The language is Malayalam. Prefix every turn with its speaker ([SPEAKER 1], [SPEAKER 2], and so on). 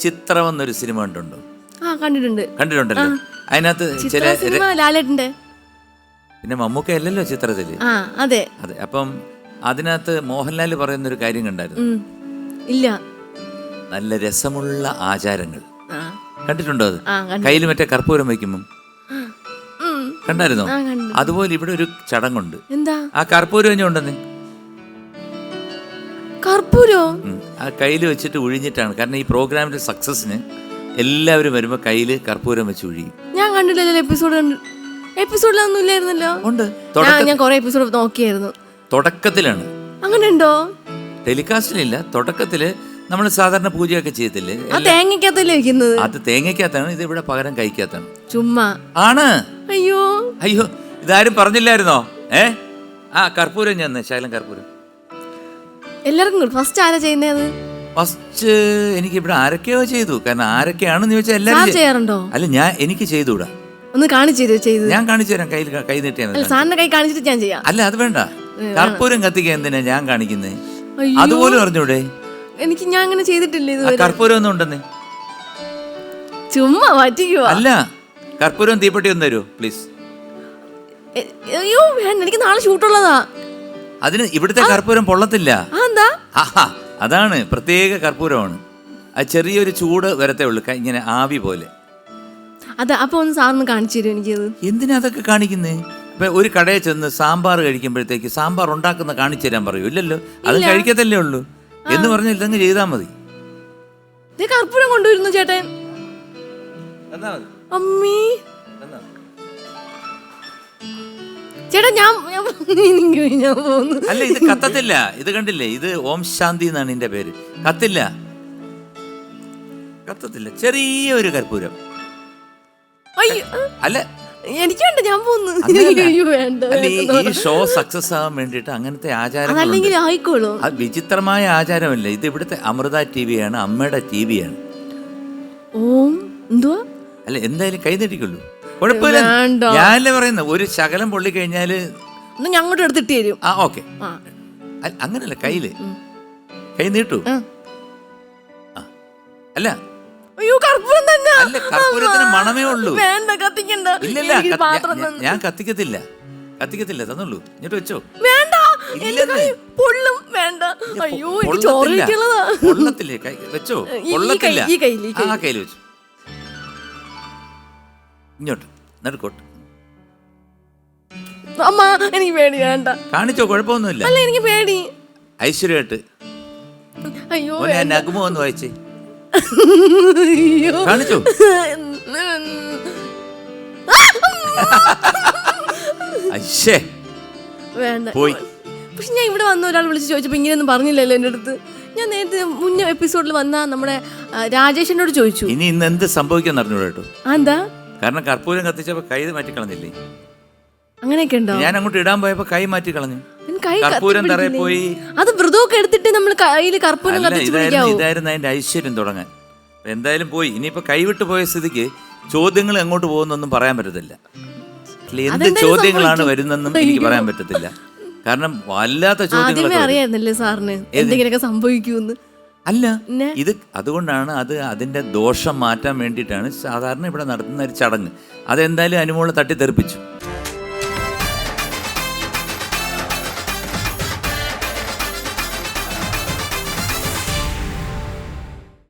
[SPEAKER 1] ചിത്രം എന്നൊരു സിനിമ കണ്ടുണ്ടോ
[SPEAKER 2] ആ കണ്ടിട്ടുണ്ട്.
[SPEAKER 1] കണ്ടിട്ടുണ്ടല്ലോ? അതിനകത്ത് ചില
[SPEAKER 2] ചിത്ര സിനിമ ലാലേട്ടന്റെ
[SPEAKER 1] പിന്നെ മമ്മൂക്ക അല്ലല്ലോ ചിത്രത്തിൽ
[SPEAKER 2] ആ അതെ.
[SPEAKER 1] അതെ അപ്പം അതിനകത്ത് മോഹൻലാൽ പറയുന്ന ഒരു കാര്യം കണ്ടായിരുന്നു?
[SPEAKER 2] ഉം. ഇല്ല.
[SPEAKER 1] നല്ല രസമുള്ള ആചാരങ്ങൾ.
[SPEAKER 2] ആ.
[SPEAKER 1] കണ്ടിട്ടുണ്ടോ അത്?
[SPEAKER 2] ആ കണ്ടു.
[SPEAKER 1] കയ്യിൽ മറ്റേ കർപ്പൂരം വയ്ക്കുമ്പം
[SPEAKER 2] ഉം.
[SPEAKER 1] കണ്ടായിരുന്നോ?
[SPEAKER 2] ആ കണ്ടു.
[SPEAKER 1] അതുപോലെ ഇവിടെ ഒരു ചടങ്ങുണ്ട്.
[SPEAKER 2] എന്താ?
[SPEAKER 1] ആ കർപ്പൂരം കർപ്പൂരം ഉണ്ടെന്ന്.
[SPEAKER 2] കർപ്പൂരോ?
[SPEAKER 1] ഉം. ആ കയ്യിൽ വെച്ചിട്ട് ഒഴിഞ്ഞിട്ടാണ് കാരണം ഈ പ്രോഗ്രാമിന്റെ സക്സസിന് എല്ലാവരും വരുമ്പോൾ കയ്യിൽ കർപ്പൂരം വെച്ച് ഒഴിയും
[SPEAKER 2] ഞാൻ കണ്ടില്ലല്ലോ എപ്പിസോഡ് എപ്പിസോഡിലൊന്നും ഇല്ലായിരുന്നല്ലോ.
[SPEAKER 1] ഉണ്ട്.
[SPEAKER 2] ഞാൻ കുറെ എപ്പിസോഡ് നോക്കിയായിരുന്നു.
[SPEAKER 1] തുടക്കത്തിലാണ്.
[SPEAKER 2] അങ്ങനെ ഉണ്ടോ
[SPEAKER 1] ടെലികാസ്റ്റിലില്ല. തുടക്കത്തിൽ നമ്മൾ സാധാരണ പൂജയൊക്കെ ചെയ്യത്തില്ലേ?
[SPEAKER 2] തേങ്ങക്കകത്തല്ലേ വെക്കുന്നത്?
[SPEAKER 1] അത് തേങ്ങക്കകത്താണ് ഇത് ഇവിടെ പകരം കഴിക്കാത്താണ്
[SPEAKER 2] ചുമ്മാ.
[SPEAKER 1] ആണ്.
[SPEAKER 2] അയ്യോ.
[SPEAKER 1] അയ്യോ. ഇതാരും പറഞ്ഞില്ലായിരുന്നോ? ഏ? ആ കർപ്പൂരം ഞാൻ ശൈലം കർപ്പൂരം.
[SPEAKER 2] എല്ലാവർക്കും ഫസ്റ്റ് ആരാ ചെയ്യുന്നത്
[SPEAKER 1] ഫസ്റ്റ് എനിക്ക് ഇവിടെ ആരൊക്കെയോ ചെയ്തു. കാരണം ആരൊക്കെയാണെന്ന് ചോദിച്ചാൽ എല്ലാവരും ചെയ്-
[SPEAKER 2] ചെയ്യാറുണ്ടോ?
[SPEAKER 1] അല്ല ഞാൻ എനിക്ക് ചെയ്തുകൂടാ.
[SPEAKER 2] ഒന്ന് കാണിച്ചു ചെയ്തു
[SPEAKER 1] ഞാൻ കാണിച്ചു തരാം. കയ്യിൽ കൈ നീട്ടിയാണ്
[SPEAKER 2] സാറിന്റെ കൈ കാണിച്ചിട്ട് ഞാൻ ചെയ്യാം.
[SPEAKER 1] അല്ല അത് വേണ്ട. കർപ്പൂരം കത്തിക്കാൻ എന്തിനാ ഞാൻ
[SPEAKER 2] കാണിക്കുന്നേ?
[SPEAKER 1] അതുപോലെ അറിഞ്ഞൂടെ
[SPEAKER 2] എനിക്ക് ഞാൻ അങ്ങനെ ചെയ്തിട്ടില്ല ഇതുവരെ.
[SPEAKER 1] കർപ്പൂരം ഒന്നും ഉണ്ടെന്നേ.
[SPEAKER 2] ചുമ്മാ പറ്റിക്കുവാ
[SPEAKER 1] അല്ല കർപ്പൂരം തീപ്പെട്ടി ഒന്ന് തരൂ പ്ലീസ്
[SPEAKER 2] അയ്യോ വേണ്ട എനിക്ക് നാളെ ഷൂട്ടുള്ളതാ
[SPEAKER 1] അതിന് ഇവിടുത്തെ കർപ്പൂരം പൊള്ളത്തില്ല.
[SPEAKER 2] ആ
[SPEAKER 1] ആഹാ അതാണ് പ്രത്യേക കർപ്പൂരമാണ്. ആ ചെറിയൊരു ചൂട് വരത്തേ ഉള്ളൂ ഇങ്ങനെ ആവി പോലെ.
[SPEAKER 2] അത് അപ്പൊ ഒന്ന് സാറിന് കാണിച്ചു തരും എനിക്കത്?
[SPEAKER 1] എന്തിനാ അതൊക്കെ കാണിക്കുന്നേ? ഇപ്പൊ ഒരു കടയിൽ ചെന്ന് സാമ്പാർ കഴിക്കുമ്പോഴത്തേക്ക് സാമ്പാർ ഉണ്ടാക്കുന്ന കാണിച്ചു തരാൻ പറയൂ ഇല്ലല്ലോ? അത് കഴിക്കത്തല്ലേ ഉള്ളൂ. എന്ന് പറഞ്ഞ ഇതങ്ങ് ചെയ്താൽ മതി.
[SPEAKER 2] കർപ്പൂരം കൊണ്ടുവരുന്നു ചേട്ടൻ. അമ്മീ. ചേട്ടാ ഞാൻ ഞാൻ പോന്നു
[SPEAKER 1] അല്ല ഇത് കത്തത്തില്ല. ഇത് കണ്ടില്ലേ? ഇത് ഓം ശാന്തി എന്നാണ് ഇതിന്റെ പേര്. കത്തില്ല. കത്തത്തില്ല. ചെറിയ ഒരു കർപ്പൂരം.
[SPEAKER 2] അയ്യോ.
[SPEAKER 1] അല്ല.
[SPEAKER 2] എനിക്ക് വേണ്ട ഞാൻ
[SPEAKER 1] അങ്ങനെയല്ല.
[SPEAKER 2] അയ്യോ വേണ്ട
[SPEAKER 1] അല്ല ഈ- ഈ ഷോ സക്സസ് ആവാൻ വേണ്ടിയിട്ട് അങ്ങനത്തെ ആചാരം
[SPEAKER 2] അതല്ലെങ്കിൽ ആയിക്കോളൂ.
[SPEAKER 1] വിചിത്രമായ ആചാരമല്ല. ഇത് ഇവിടുത്തെ അമൃത ടി വിയാണ് അമ്മയുടെ ടി വിയാണ്
[SPEAKER 2] ഓം എന്തുവാ?
[SPEAKER 1] അല്ല എന്തായാലും കൈ നീട്ടിക്കൊള്ളൂ. കുഴപ്പമില്ല. ഞാനല്ലേ പറയുന്നത് ഒരു ശകലം പൊള്ളി
[SPEAKER 2] കഴിഞ്ഞാൽ ഞങ്ങോട്ട് എടുത്തിട്ട് തരും.
[SPEAKER 1] ആ ഓക്കെ. അങ്ങനല്ല കയ്യിൽ. കൈ നീട്ടു. അല്ല.
[SPEAKER 2] അയ്യോ കർപ്പൂരം തന്നെ.
[SPEAKER 1] അല്ല കർപ്പൂരത്തിന് മണമേ ഉള്ളൂ.
[SPEAKER 2] വേണ്ട കത്തിക്കണ്ട.
[SPEAKER 1] ഇല്ലല്ല ഞാൻ- കത്തിക്കത്തില്ല. കത്തിക്കത്തില്ല തന്നുള്ളൂ. എന്നിട്ട് വെച്ചോ.
[SPEAKER 2] വേണ്ട. പൊള്ളും. വേണ്ട. അയ്യോ
[SPEAKER 1] പൊള്ളത്തില്ല. വെച്ചോ. പൊള്ളത്തില്ല. ആ കയ്യിൽ വെച്ചു. ഇങ്ങോട്ട്. നടുക്കോട്ട്
[SPEAKER 2] അമ്മ എനിക്ക് പേടി വേണ്ട.
[SPEAKER 1] കാണിച്ചോ കുഴപ്പമൊന്നുമില്ല.
[SPEAKER 2] അല്ല എനിക്ക് പേടി.
[SPEAKER 1] ഐശ്വര്യമായിട്ട്.
[SPEAKER 2] അയ്യോ
[SPEAKER 1] മോനെ നഗ്മോ ഒന്ന് വായിച്ചേ.
[SPEAKER 2] അയ്യോ.
[SPEAKER 1] കാണിച്ചോ? അയ്യേ
[SPEAKER 2] വേണ്ട.
[SPEAKER 1] പോയി.
[SPEAKER 2] പക്ഷെ ഞാൻ ഇവിടെ വന്ന ഒരാൾ വിളിച്ച് ചോദിച്ചപ്പോൾ ഇങ്ങനെയൊന്നും പറഞ്ഞില്ലല്ലോ എന്റെ അടുത്ത്. ഞാൻ നേരത്തെ മുന്നേ എപ്പിസോഡിൽ വന്ന നമ്മുടെ രാജേഷിനോട് ചോദിച്ചു.
[SPEAKER 1] ഇനി ഇന്ന് എന്ത് സംഭവിക്കാൻ അറിഞ്ഞൂടാ കേട്ടോ.
[SPEAKER 2] എന്താ?
[SPEAKER 1] കാരണം കർപ്പൂരം കത്തിച്ചപ്പോ കൈ മാറ്റി കളഞ്ഞില്ലേ
[SPEAKER 2] അങ്ങനെയൊക്കെ ഉണ്ടോ?
[SPEAKER 1] ഞാൻ അങ്ങോട്ട് ഇടാൻ പോയപ്പോ കൈ മാറ്റി കളഞ്ഞു കർപ്പൂരം തറയിൽ പോയി.
[SPEAKER 2] അത് വ്രതമൊക്കെ എടുത്തിട്ട് നമ്മൾ കയ്യിൽ കർപ്പൂരം
[SPEAKER 1] ഇതായിരുന്നു അതിന്റെ ഐശ്വര്യം തുടങ്ങാൻ. എന്തായാലും പോയി. ഇനിയിപ്പോ കൈവിട്ട് പോയ സ്ഥിതിക്ക് ചോദ്യങ്ങൾ എങ്ങോട്ട് പോകുന്നൊന്നും പറയാൻ പറ്റത്തില്ല. എന്ത് ചോദ്യങ്ങളാണ്
[SPEAKER 2] വരുന്നതെന്നും
[SPEAKER 1] വരുന്നെന്നും എനിക്ക് പറയാൻ പറ്റത്തില്ല. കാരണം വല്ലാത്ത
[SPEAKER 2] ചോദ്യങ്ങൾ
[SPEAKER 1] ചോദ്യങ്ങളൊക്കെ.
[SPEAKER 2] അറിയായിരുന്നല്ലേ സാറിന്? എന്തെങ്കിലുമൊക്കെ സംഭവിക്കൂന്ന്.
[SPEAKER 1] അല്ല ഇത് അതുകൊണ്ടാണ് അത് അതിന്റെ ദോഷം മാറ്റാൻ വേണ്ടിയിട്ടാണ് സാധാരണ ഇവിടെ നടത്തുന്ന ഒരു ചടങ്ങ്. അതെന്തായാലും അനുമോളെ തട്ടിത്തെറിപ്പിച്ചു.